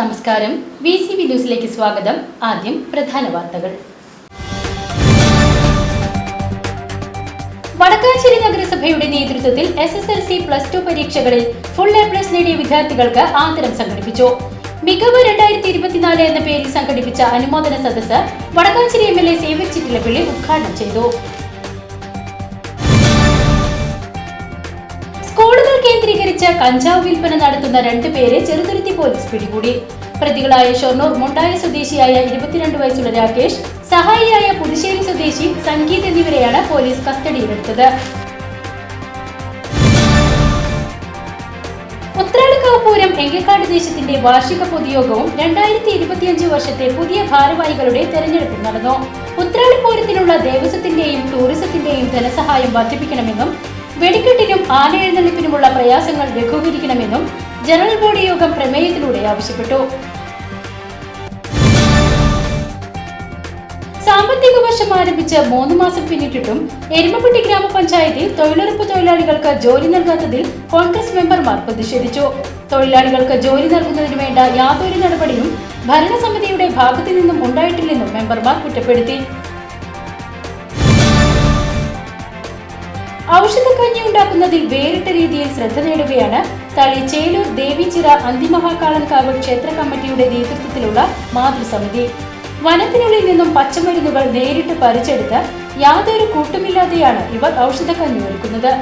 നമസ്കാരം. V C B ന്യൂസിലേക്ക് സ്വാഗതം. ആദ്യം പ്രധാന വാർത്തകൾ. വടക്കാഞ്ചേരി നഗരസഭയുടെ നേതൃത്വത്തിൽ S S L C plus two പരീക്ഷകളിൽ ഫുൾ എ പ്ലസ് നേടിയ വിദ്യാർത്ഥികൾക്ക് ആദരം സംഘടിപ്പിച്ചു. മികവ് രണ്ടായിരത്തി ഇരുപത്തിനാല് എന്ന പേരിൽ സംഘടിപ്പിച്ച അനുമോദന സദസ്സ് Vadakkanchery M L A Xavier Chittilappilly ഉദ്ഘാടനം ചെയ്തു. കേന്ദ്രീകരിച്ച് കഞ്ചാവ് വിൽപ്പന നടത്തുന്ന രണ്ടുപേരെ ചെറുതുരുത്തി പോലീസ് പിടികൂടി. പ്രതികളായ ഷൊർണൂർ മുണ്ടായ സ്വദേശിയായ ഇരുപത്തിരണ്ട് വയസ്സുള്ള രാകേഷ് സഹായിയായ പുതുശ്ശേരി സ്വദേശി സംഗീത് എന്നിവരെയാണ് പോലീസ് കസ്റ്റഡിയിലെടുത്തത്. ഉത്രാളിക്കാവ് പൂരം എങ്കക്കാട് ദേശത്തിന്റെ വാർഷിക പൊതുയോഗവും രണ്ടായിരത്തി ഇരുപത്തിയഞ്ച് വർഷത്തെ പുതിയ ഭാരവാഹികളുടെ തെരഞ്ഞെടുപ്പും നടന്നു. ഉത്രാളിപ്പൂരത്തിനുള്ള ദേവസ്വത്തിന്റെയും ടൂറിസത്തിന്റെയും ധനസഹായം വർദ്ധിപ്പിക്കണമെന്നും വെടിക്കെട്ടിനും ആനയെഴുന്നള്ളിപ്പിനുമുള്ള പ്രയാസങ്ങൾ ലഘൂകരിക്കണമെന്നും ജനറൽ ബോഡി യോഗം പ്രമേയത്തിലൂടെ ആവശ്യപ്പെട്ടു. സാമ്പത്തിക വർഷം ആരംഭിച്ച് മൂന്ന് മാസം പിന്നിട്ടിട്ടും എരുമപ്പെട്ടി ഗ്രാമപഞ്ചായത്തിൽ തൊഴിലുറപ്പ് തൊഴിലാളികൾക്ക് ജോലി നൽകാത്തതിൽ കോൺഗ്രസ് മെമ്പർമാർ പ്രതിഷേധിച്ചു. തൊഴിലാളികൾക്ക് ജോലി നൽകുന്നതിന് വേണ്ട യാതൊരു നടപടിയും ഭരണസമിതിയുടെ ഭാഗത്തു നിന്നും ഉണ്ടായിട്ടില്ലെന്നും മെമ്പർമാർ കുറ്റപ്പെടുത്തി. ഔഷധക്കഞ്ഞി ഉണ്ടാക്കുന്നതിൽ വേറിട്ട രീതിയിൽ ശ്രദ്ധ നേടുകയാണ് തളി ചേലൂർ ദേവിച്ചിറ അന്തിമഹാക്കാളൻകാവ് ക്ഷേത്ര കമ്മിറ്റിയുടെ നേതൃത്വത്തിലുള്ള മാതൃസമിതി വനത്തിനുള്ളിൽ നിന്നും പച്ചമരുന്നുകൾ നേരിട്ട് പറിച്ചെടുത്ത് യാതൊരു കൂട്ടുമില്ലാതെയാണ് ഇവർ ഔഷധക്കഞ്ഞി ഒരുക്കുന്നത്